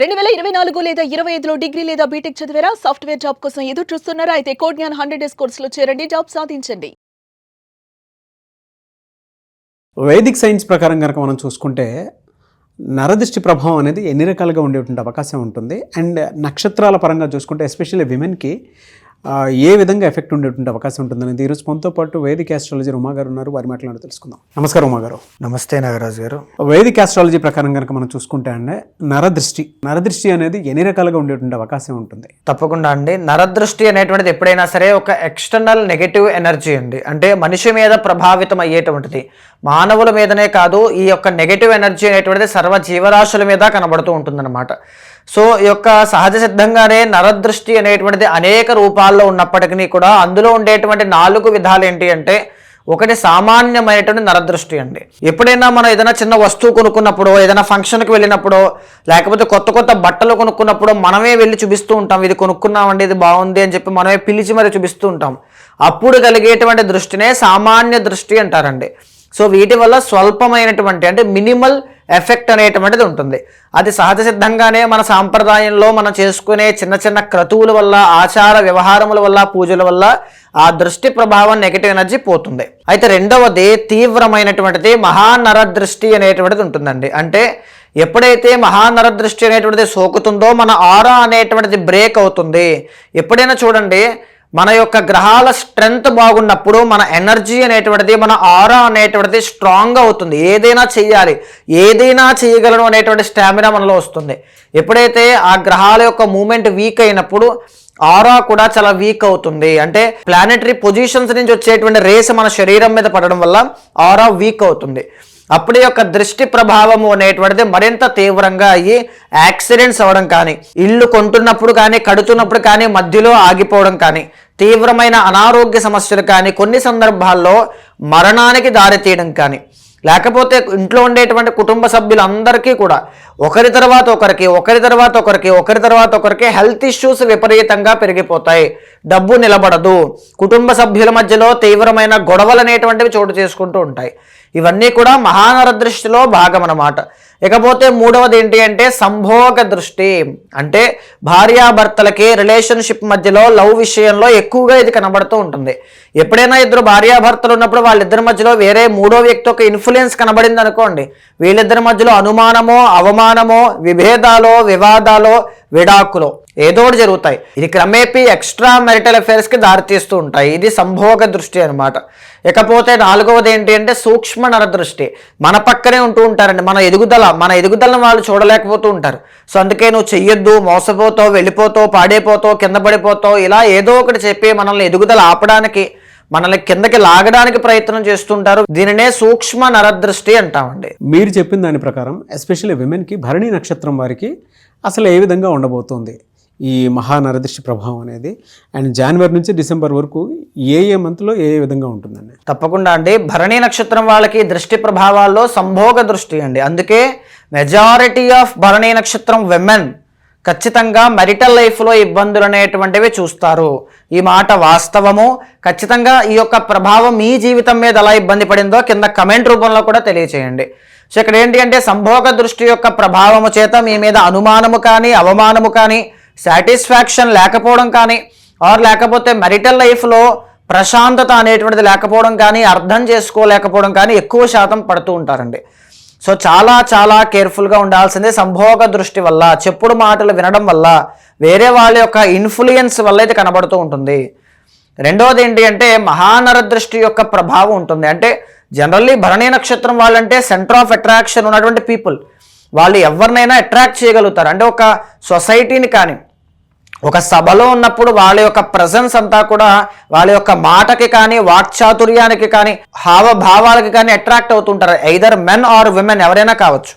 రెండు వేల ఇరవై నాలుగు లేదా ఇరవై ఐదులో డిగ్రీ లేదా బీటెక్ చదివారా? సాఫ్ట్వేర్ జాబ్ కోసం ఎదురు చూస్తున్నారా? అయితే కోడ్ జ్ఞాన్ హండ్రెడ్ డేస్ కోర్సులో చేరండి. జాబ్ సాధించండి. వైదిక్ సైన్స్ ప్రకారం కనుక మనం చూసుకుంటే నరదృష్టి ప్రభావం అనేది ఎన్ని రకాలుగా ఉండేటువంటి అవకాశం ఉంటుంది. అండ్ నక్షత్రాల పరంగా చూసుకుంటే ఎస్పెషల్లీ విమెన్కి ఏ విధంగా ఎఫెక్ట్ ఉండేటువంటి అవకాశం ఉంటుందనేది ఈరోజు మనతో పాటు వేదిక్ ఆస్ట్రాలజీ ఉమా గారు ఉన్నారు. వారి మాట్లాడి తెలుసుకుందాం. నమస్కారం ఉమా గారు. నమస్తే నాగరాజు గారు. వైదిక్ ఆస్ట్రాలజీ ప్రకారం కనుక మనం చూసుకుంటే అండి నరదృష్టి నరదృష్టి అనేది ఎన్ని రకాలుగా ఉండేటువంటి అవకాశం ఉంటుంది? తప్పకుండా అండి. నరదృష్టి అనేటువంటిది ఎప్పుడైనా సరే ఒక ఎక్స్టర్నల్ నెగటివ్ ఎనర్జీ అండి. అంటే మనిషి మీద ప్రభావితం అయ్యేటువంటిది. మానవుల మీదనే కాదు ఈ యొక్క నెగటివ్ ఎనర్జీ అనేటువంటిది సర్వ జీవరాశుల మీద కనబడుతూ ఉంటుందన్నమాట. సో ఈ యొక్క సహజ సిద్ధంగానే నరదృష్టి అనేటువంటిది అనేక రూపాల్లో ఉన్నప్పటికీ కూడా అందులో ఉండేటువంటి నాలుగు విధాలు ఏంటి అంటే ఒకటి సామాన్యమైనటువంటి నరదృష్టి అండి. ఎప్పుడైనా మనం ఏదైనా చిన్న వస్తువు కొనుక్కున్నప్పుడు ఏదైనా ఫంక్షన్కి వెళ్ళినప్పుడు లేకపోతే కొత్త కొత్త బట్టలు కొనుక్కున్నప్పుడు మనమే వెళ్ళి చూపిస్తూ ఉంటాం ఇది కొనుక్కున్నామండి ఇది బాగుంది అని చెప్పి మనమే పిలిచి మరి చూపిస్తూ ఉంటాం. అప్పుడు కలిగేటువంటి దృష్టినే సామాన్య దృష్టి అంటారండి. సో వీటి వల్ల స్వల్పమైనటువంటి అంటే మినిమల్ ఎఫెక్ట్ అనేటువంటిది ఉంటుంది. అది సహజ సిద్ధంగానే మన సాంప్రదాయంలో మనం చేసుకునే చిన్న చిన్న క్రతువుల వల్ల ఆచార వ్యవహారముల వల్ల పూజల వల్ల ఆ దృష్టి ప్రభావం నెగిటివ్ ఎనర్జీ పోతుంది. అయితే రెండవది తీవ్రమైనటువంటిది మహానర దృష్టి అనేటువంటిది ఉంటుందండి. అంటే ఎప్పుడైతే మహానర దృష్టి అనేటువంటిది సోకుతుందో మన ఆరా అనేటువంటిది బ్రేక్ అవుతుంది. ఎప్పుడైనా చూడండి మన యొక్క గ్రహాల స్ట్రెంగ్త్ బాగున్నప్పుడు మన ఎనర్జీ అనేటువంటిది మన ఆరా అనేటువంటిది స్ట్రాంగ్ అవుతుంది. ఏదైనా చెయ్యాలి. ఏదైనా చేయగలను అనేటువంటి స్టామినా మనలో వస్తుంది. ఎప్పుడైతే ఆ గ్రహాల యొక్క మూమెంట్ వీక్ అయినప్పుడు ఆరా కూడా చాలా వీక్ అవుతుంది. అంటే ప్లానెటరీ పొజిషన్స్ నుంచి వచ్చేటువంటి రేస్ మన శరీరం మీద పడడం వల్ల ఆరా వీక్ అవుతుంది. అప్పుడు యొక్క దృష్టి ప్రభావము అనేటువంటిది మరింత తీవ్రంగా అయ్యి యాక్సిడెంట్స్ అవ్వడం కానీ ఇల్లు కొంటున్నప్పుడు కానీ కడుతున్నప్పుడు కానీ మధ్యలో ఆగిపోవడం కానీ తీవ్రమైన అనారోగ్య సమస్యలు కానీ కొన్ని సందర్భాల్లో మరణానికి దారితీయడం కానీ లేకపోతే ఇంట్లో ఉండేటువంటి కుటుంబ సభ్యులందరికీ కూడా ఒకరి తర్వాత ఒకరికి ఒకరి తర్వాత ఒకరికి ఒకరి తర్వాత ఒకరికి హెల్త్ ఇష్యూస్ విపరీతంగా పెరిగిపోతాయి. డబ్బు నిలబడదు. కుటుంబ సభ్యుల మధ్యలో తీవ్రమైన గొడవలు అనేటువంటివి చోటు చేసుకుంటూ ఉంటాయి. ఇవన్నీ కూడా మహానర దృష్టిలో భాగం అన్నమాట ఇకపోతే మూడవది ఏంటి అంటే సంభోగ దృష్టి. అంటే భార్యాభర్తలకి రిలేషన్షిప్ మధ్యలో లవ్ విషయంలో ఎక్కువగా ఇది కనబడుతూ ఉంటుంది. ఎప్పుడైనా ఇద్దరు భార్యాభర్తలు ఉన్నప్పుడు వాళ్ళిద్దరి మధ్యలో వేరే మూడో వ్యక్తి ఒక ఇన్ఫ్లుయెన్స్ కనబడింది అనుకోండి. వీళ్ళిద్దరి మధ్యలో అనుమానమో అవమానమో విభేదాలో వివాదాలో విడాకులో ఏదో ఒకటి జరుగుతాయి. ఇది క్రమేపీ ఎక్స్ట్రా మెరిటల్ అఫైర్స్కి దారితీస్తూ ఉంటాయి. ఇది సంభోగ దృష్టి అనమాట ఇకపోతే నాలుగవది ఏంటి అంటే సూక్ష్మ నరదృష్టి మన పక్కనే ఉంటూ ఉంటారండి. మన ఎదుగుదల మన ఎదుగుదలను వాళ్ళు చూడలేకపోతూ ఉంటారు. సో అందుకే నువ్వు చెయ్యొద్దు మోసపోతావు వెళ్ళిపోతావు పాడైపోతావు కింద పడిపోతావు ఇలా ఏదో ఒకటి చెప్పి మనల్ని ఎదుగుదల ఆపడానికి మనల్ని కిందకి లాగడానికి ప్రయత్నం చేస్తుంటారు. దీనినే సూక్ష్మ నరదృష్టి అంటామండి. మీరు చెప్పిన దాని ప్రకారం ఎస్పెషల్లీ విమెన్కి భరణి నక్షత్రం వారికి అసలు ఏ విధంగా ఉండబోతోంది? ఈ మహానరదృష్టి ప్రభావం అనేది. అండ్ జనవరి నుంచి డిసెంబర్ వరకు ఏ ఏ మంత్లో ఏ ఏ విధంగా ఉంటుందండి? తప్పకుండా అండి. భరణి నక్షత్రం వాళ్ళకి దృష్టి ప్రభావాల్లో సంభోగ దృష్టి అండి. అందుకే మెజారిటీ ఆఫ్ భరణి నక్షత్రం విమెన్ ఖచ్చితంగా మెరిటల్ లైఫ్లో ఇబ్బందులు అనేటువంటివి చూస్తారు. ఈ మాట వాస్తవము. ఖచ్చితంగా ఈ యొక్క ప్రభావం మీ జీవితం మీద ఎలా ఇబ్బంది పడిందో కింద కమెంట్ రూపంలో కూడా తెలియచేయండి. సో ఇక్కడ ఏంటి అంటే సంభోగ దృష్టి యొక్క ప్రభావము చేత మీ మీద అనుమానము కానీ అవమానము కానీ సాటిస్ఫాక్షన్ లేకపోవడం కానీ ఆర్ లేకపోతే మెరిటల్ లైఫ్లో ప్రశాంతత అనేటువంటిది లేకపోవడం కానీ అర్థం చేసుకోలేకపోవడం కానీ ఎక్కువ శాతం పడుతూ ఉంటారండి. సో చాలా చాలా కేర్ఫుల్గా ఉండాల్సిందే సంభోగ దృష్టి వల్ల చెప్పుడు మాటలు వినడం వల్ల వేరే వాళ్ళ యొక్క ఇన్ఫ్లుయెన్స్ వల్ల అయితే కనబడుతూ ఉంటుంది. రెండవది ఏంటి అంటే మహానర దృష్టి యొక్క ప్రభావం ఉంటుంది. అంటే జనరల్లీ భరణీ నక్షత్రం వాళ్ళంటే సెంటర్ ఆఫ్ అట్రాక్షన్ ఉన్నటువంటి పీపుల్ వాళ్ళు ఎవరినైనా అట్రాక్ట్ చేయగలుగుతారు. అంటే ఒక సొసైటీని కానీ ఒక సభలో ఉన్నప్పుడు వాళ్ళ యొక్క ప్రజెన్స్ అంతా కూడా వాళ్ళ యొక్క మాటకి కానీ వాక్చాతుర్యానికి కానీ హావభావాలకి కానీ అట్రాక్ట్ అవుతుంటారు. ఐదర్ మెన్ ఆర్ విమెన్ ఎవరైనా కావచ్చు.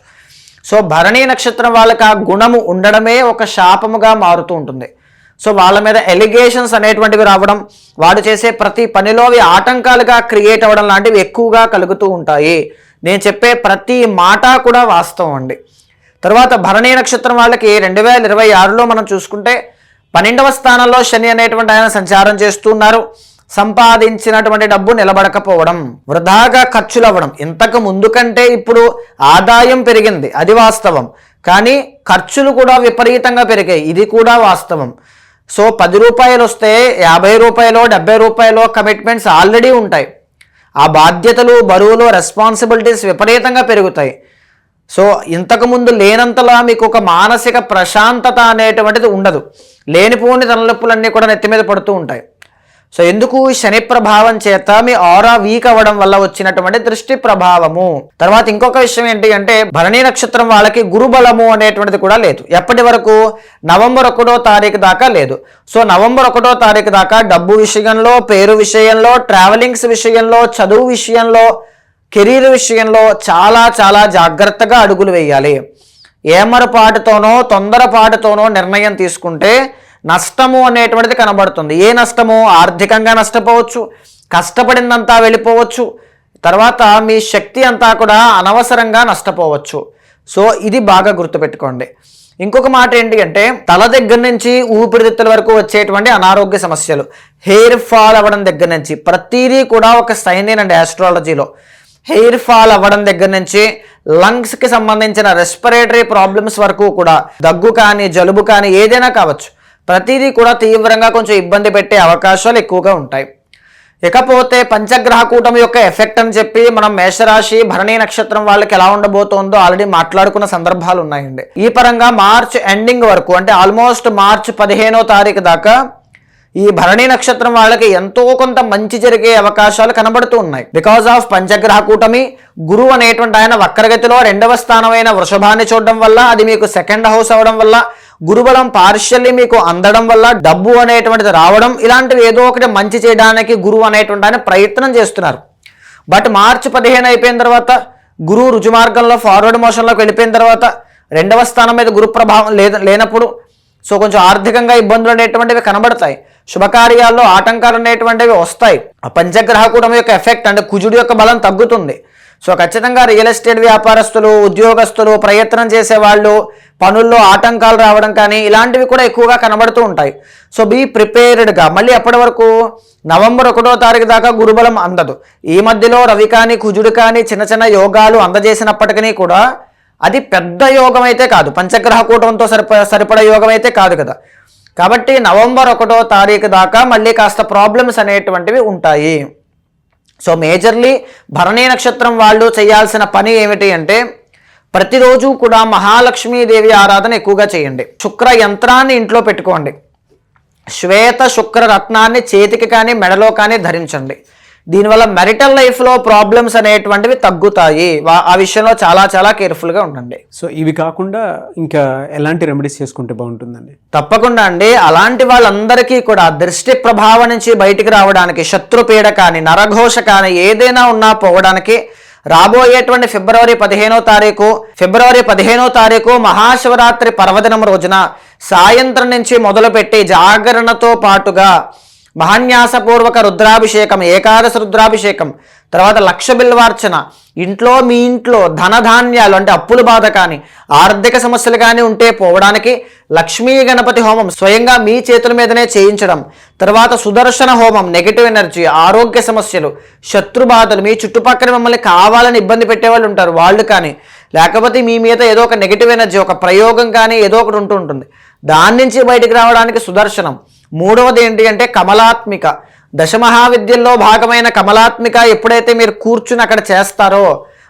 సో భరణీ నక్షత్రం వాళ్ళకి ఆ గుణము ఉండడమే ఒక శాపముగా మారుతూ ఉంటుంది. సో వాళ్ళ మీద ఎలిగేషన్స్ అనేటువంటివి రావడం వాడు చేసే ప్రతి పనిలో అవి ఆటంకాలుగా క్రియేట్ అవ్వడం లాంటివి ఎక్కువగా కలుగుతూ ఉంటాయి. నేను చెప్పే ప్రతి మాట కూడా వాస్తవం అండి. తర్వాత భరణీ నక్షత్రం వాళ్ళకి రెండు వేల ఇరవై ఆరులో మనం చూసుకుంటే పన్నెండవ స్థానంలో శని అనేటువంటి ఆయన సంచారం చేస్తున్నారు. సంపాదించినటువంటి డబ్బు నిలబడకపోవడం వృధాగా ఖర్చులు అవ్వడం ఇంతకు ముందు కంటే ఇప్పుడు ఆదాయం పెరిగింది అది వాస్తవం. కానీ ఖర్చులు కూడా విపరీతంగా పెరిగాయి ఇది కూడా వాస్తవం. సో పది రూపాయలు వస్తే యాభై రూపాయలు డెబ్బై రూపాయలు కమిట్మెంట్స్ ఆల్రెడీ ఉంటాయి. ఆ బాధ్యతలు బరువులు రెస్పాన్సిబిలిటీస్ విపరీతంగా పెరుగుతాయి. సో ఇంతకుముందు లేనంతలా మీకు ఒక మానసిక ప్రశాంతత అనేటువంటిది ఉండదు. లేనిపోని తలనొప్పులన్నీ కూడా నెత్తి మీద పడుతూ ఉంటాయి. సో ఎందుకు శని ప్రభావం చేత మీ ఆరా వీక్ అవ్వడం వల్ల వచ్చినటువంటి దృష్టి ప్రభావము? తర్వాత ఇంకొక విషయం ఏంటి అంటే భరణి నక్షత్రం వాళ్ళకి గురుబలము అనేటువంటిది కూడా లేదు. ఎప్పటి వరకు? నవంబర్ ఒకటో తారీఖు దాకా లేదు. సో నవంబర్ ఒకటో తారీఖు దాకా డబ్బు విషయంలో పేరు విషయంలో ట్రావెలింగ్స్ విషయంలో చదువు విషయంలో కెరీర్ విషయంలో చాలా చాలా జాగ్రత్తగా అడుగులు వేయాలి. ఏమరపాటుతోనో తొందరపాటుతోనో నిర్ణయం తీసుకుంటే నష్టము అనేటువంటిది కనబడుతుంది. ఏ నష్టము? ఆర్థికంగా నష్టపోవచ్చు కష్టపడిందంతా వెళ్ళిపోవచ్చు తర్వాత మీ శక్తి అంతా కూడా అనవసరంగా నష్టపోవచ్చు. సో ఇది బాగా గుర్తుపెట్టుకోండి. ఇంకొక మాట ఏంటి అంటే తల దగ్గర నుంచి ఊపిరితిత్తుల వరకు వచ్చేటువంటి అనారోగ్య సమస్యలు. హెయిర్ ఫాల్ అవ్వడం దగ్గర నుంచి ప్రతిదీ కూడా ఒక సైన్ అండి ఆస్ట్రాలజీలో. హెయిర్ ఫాల్ అవ్వడం దగ్గర నుంచి లంగ్స్కి సంబంధించిన రెస్పిరేటరీ ప్రాబ్లమ్స్ వరకు కూడా దగ్గు కానీ జలుబు కానీ ఏదైనా కావచ్చు. ప్రతిదీ కూడా తీవ్రంగా కొంచెం ఇబ్బంది పెట్టే అవకాశాలు ఎక్కువగా ఉంటాయి. ఇకపోతే పంచగ్రహ కూటమి యొక్క ఎఫెక్ట్ అని చెప్పి మనం మేషరాశి భరణి నక్షత్రం వాళ్ళకి ఎలా ఉండబోతోందో ఆల్రెడీ మాట్లాడుకున్న సందర్భాలు ఉన్నాయండి. ఈ పరంగా మార్చ్ ఎండింగ్ వరకు అంటే ఆల్మోస్ట్ మార్చ్ పదిహేనో తారీఖు దాకా ఈ భరణి నక్షత్రం వాళ్ళకి ఎంతో కొంత మంచి జరిగే అవకాశాలు కనబడుతూ ఉన్నాయి. బికాస్ ఆఫ్ పంచగ్రహ కూటమి గురువు అనేటువంటి ఆయన వక్రగతిలో రెండవ స్థానమైన వృషభాన్ని చూడడం వల్ల అది మీకు సెకండ్ హౌస్ అవడం వల్ల గురుబలం పార్షియల్లీ మీకు అందడం వల్ల డబ్బు అనేటువంటిది రావడం ఇలాంటివి ఏదో ఒకటి మంచి చేయడానికి గురువు అనేటువంటి ఆయన ప్రయత్నం చేస్తున్నారు. బట్ మార్చి పదిహేను అయిపోయిన తర్వాత గురువు రుజుమార్గంలో ఫార్వర్డ్ మోషన్లోకి వెళ్ళిపోయిన తర్వాత రెండవ స్థానం మీద గురు ప్రభావం లేదు లేనప్పుడు సో కొంచెం ఆర్థికంగా ఇబ్బందులు అనేటువంటివి కనబడతాయి. శుభకార్యాల్లో ఆటంకాలు అనేటువంటివి వస్తాయి. ఆ పంచగ్రహ కూటమి యొక్క ఎఫెక్ట్ అంటే కుజుడి యొక్క బలం తగ్గుతుంది. సో ఖచ్చితంగా రియల్ ఎస్టేట్ వ్యాపారస్తులు ఉద్యోగస్తులు ప్రయత్నం చేసే వాళ్ళు పనుల్లో ఆటంకాలు రావడం కానీ ఇలాంటివి కూడా ఎక్కువగా కనబడుతూ ఉంటాయి. సో బీ ప్రిపేర్డ్గా మళ్ళీ అప్పటి వరకు నవంబర్ ఒకటో తారీఖు దాకా గురుబలం అందదు. ఈ మధ్యలో రవి కానీ కుజుడు కానీ చిన్న చిన్న యోగాలు అందజేసినప్పటికీ కూడా అది పెద్ద యోగం అయితే కాదు. పంచగ్రహ కూటంతో సరిప సరిపడ యోగం అయితే కాదు కదా. కాబట్టి నవంబర్ ఒకటో తారీఖు దాకా మళ్ళీ కాస్త ప్రాబ్లమ్స్ అనేటువంటివి ఉంటాయి. సో మేజర్లీ భరణీ నక్షత్రం వాళ్ళు చేయాల్సిన పని ఏమిటి అంటే ప్రతిరోజు కూడా మహాలక్ష్మీదేవి ఆరాధన ఎక్కువగా చేయండి. శుక్ర యంత్రాన్ని ఇంట్లో పెట్టుకోండి. శ్వేత శుక్ర రత్నాన్ని చేతికి కానీ మెడలో కానీ ధరించండి. దీనివల్ల మెరిటల్ లైఫ్లో ప్రాబ్లమ్స్ అనేటువంటివి తగ్గుతాయి. ఆ విషయంలో చాలా చాలా కేర్ఫుల్గా ఉండండి. సో ఇవి కాకుండా ఇంకా ఎలాంటి రెమెడీస్ చేసుకుంటే బాగుంటుందండి? తప్పకుండా అండి. అలాంటి వాళ్ళందరికీ కూడా దృష్టి ప్రభావం నుంచి బయటికి రావడానికి శత్రుపీడ కానీ నరఘోష కానీ ఏదైనా ఉన్నా పోవడానికి రాబోయేటువంటి ఫిబ్రవరి పదిహేనో తారీఖు ఫిబ్రవరి పదిహేనో తారీఖు మహాశివరాత్రి పర్వదినం రోజున సాయంత్రం నుంచి మొదలుపెట్టి జాగరణతో పాటుగా మహాన్యాసపూర్వక రుద్రాభిషేకం ఏకాదశ రుద్రాభిషేకం తర్వాత లక్ష బిల్వార్చన ఇంట్లో మీ ఇంట్లో ధనధాన్యాలు అంటే అప్పుల బాధ కానీ ఆర్థిక సమస్యలు కానీ ఉంటే పోవడానికి లక్ష్మీ గణపతి హోమం స్వయంగా మీ చేతుల మీదనే చేయించడం తర్వాత సుదర్శన హోమం నెగిటివ్ ఎనర్జీ ఆరోగ్య సమస్యలు శత్రు బాధలు మీ చుట్టుపక్కల మిమ్మల్ని కావాలని ఇబ్బంది పెట్టేవాళ్ళు ఉంటారు వాళ్ళు కానీ లేకపోతే మీ మీద ఏదో ఒక నెగిటివ్ ఎనర్జీ ఒక ప్రయోగం కానీ ఏదో ఒకటి ఉంటూ ఉంటుంది. దాని నుంచి బయటికి రావడానికి సుదర్శనం. మూడవది ఏంటి అంటే కమలాత్మిక. దశమహావిద్యల్లో భాగమైన కమలాత్మిక ఎప్పుడైతే మీరు కూర్చుని అక్కడ చేస్తారో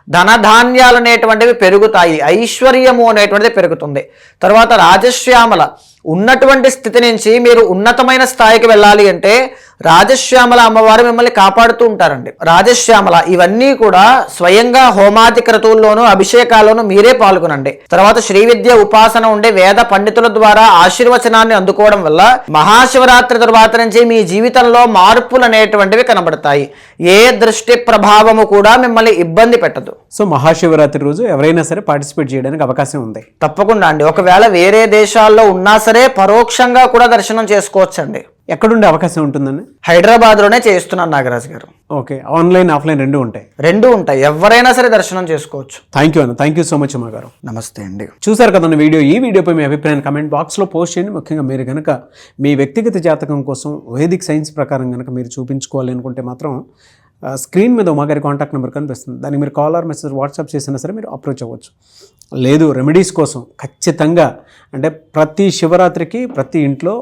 ధనధాన్యాలు అనేటువంటివి పెరుగుతాయి ఐశ్వర్యము అనేటువంటిది పెరుగుతుంది. తర్వాత రాజశ్యామల. ఉన్నటువంటి స్థితి నుంచి మీరు ఉన్నతమైన స్థాయికి వెళ్ళాలి అంటే రాజశ్యామల అమ్మవారు మిమ్మల్ని కాపాడుతూ ఉంటారండి. రాజశ్యామల ఇవన్నీ కూడా స్వయంగా హోమాది క్రతువుల్లోనూ అభిషేకాల్లోనూ మీరే పాల్గొనండి. తర్వాత శ్రీ విద్య ఉపాసన ఉండే వేద పండితుల ద్వారా ఆశీర్వచనాన్ని అందుకోవడం వల్ల మహాశివరాత్రి తరువాత నుంచి మీ జీవితంలో మార్పులు అనేటువంటివి కనబడతాయి. ఏ దృష్టి ప్రభావము కూడా మిమ్మల్ని ఇబ్బంది పెట్టదు. సో మహాశివరాత్రి రోజు ఎవరైనా సరే పార్టిసిపేట్ చేయడానికి అవకాశం ఉంది. తప్పకుండా అండి. ఒకవేళ వేరే దేశాల్లో ఉన్నా సరే పరోక్షంగా కూడా దర్శనం చేసుకోవచ్చండి. ఎక్కడుండే అవకాశం ఉంటుందండి? హైదరాబాద్లోనే చేస్తున్నాను నాగరాజు గారు. ఓకే ఆన్లైన్ ఆఫ్లైన్ రెండు ఉంటాయి. రెండు ఉంటాయి. ఎవరైనా సరే దర్శనం చేసుకోవచ్చు. థ్యాంక్ యూ అన్న థ్యాంక్ యూ సో మచ్ అమ్మ గారు. నమస్తే అండి. చూసారు కదన్న వీడియో ఈ వీడియోపై మీ అభిప్రాయాన్ని కమెంట్ బాక్స్లో పోస్ట్ చేయండి. ముఖ్యంగా మీరు కనుక మీ వ్యక్తిగత జాతకం కోసం వేదిక్ సైన్స్ ప్రకారం కనుక మీరు చూపించుకోవాలి అనుకుంటే మాత్రం స్క్రీన్ మీద ఉమాగారి కాంటాక్ట్ నెంబర్ కనిపిస్తుంది. దానికి మీరు కాల్ ఆర్ మెసేజ్ వాట్సాప్ చేసినా సరే మీరు అప్రోచ్ అవ్వచ్చు. లేదు రెమెడీస్ కోసం ఖచ్చితంగా అంటే ప్రతి శివరాత్రికి ప్రతి ఇంట్లో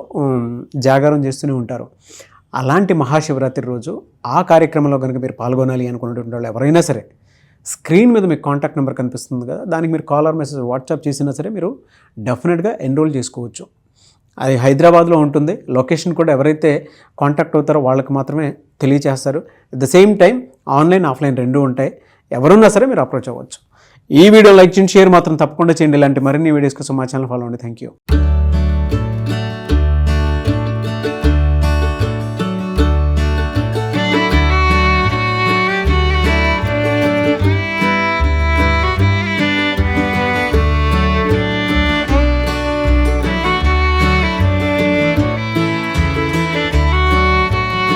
జాగారం చేస్తూనే ఉంటారు. అలాంటి మహాశివరాత్రి రోజు ఆ కార్యక్రమంలో కనుక మీరు పాల్గొనాలి అనుకున్నటువంటి వాళ్ళు ఎవరైనా సరే స్క్రీన్ మీద మీకు కాంటాక్ట్ నెంబర్ కనిపిస్తుంది కదా దానికి మీరు కాల్ ఆర్ మెసేజ్ వాట్సాప్ చేసినా సరే మీరు డెఫినెట్గా ఎన్రోల్ చేసుకోవచ్చు. అది హైదరాబాద్లో ఉంటుంది. లొకేషన్ కూడా ఎవరైతే కాంటాక్ట్ అవుతారో వాళ్ళకి మాత్రమే తెలియచేస్తారు. At the same time online offline రెండు ఉంటాయి. ఎవరున్నా సరే మీరు అప్రోచ్ అవ్వచ్చు. ఈ వీడియో లైక్ చేయండి షేర్ మాత్రం తప్పకుండా చేయండి. ఇలాంటి మరిన్ని వీడియోస్ కోసం మా ఛానల్ ఫాలో అండి థ్యాంక్ యూ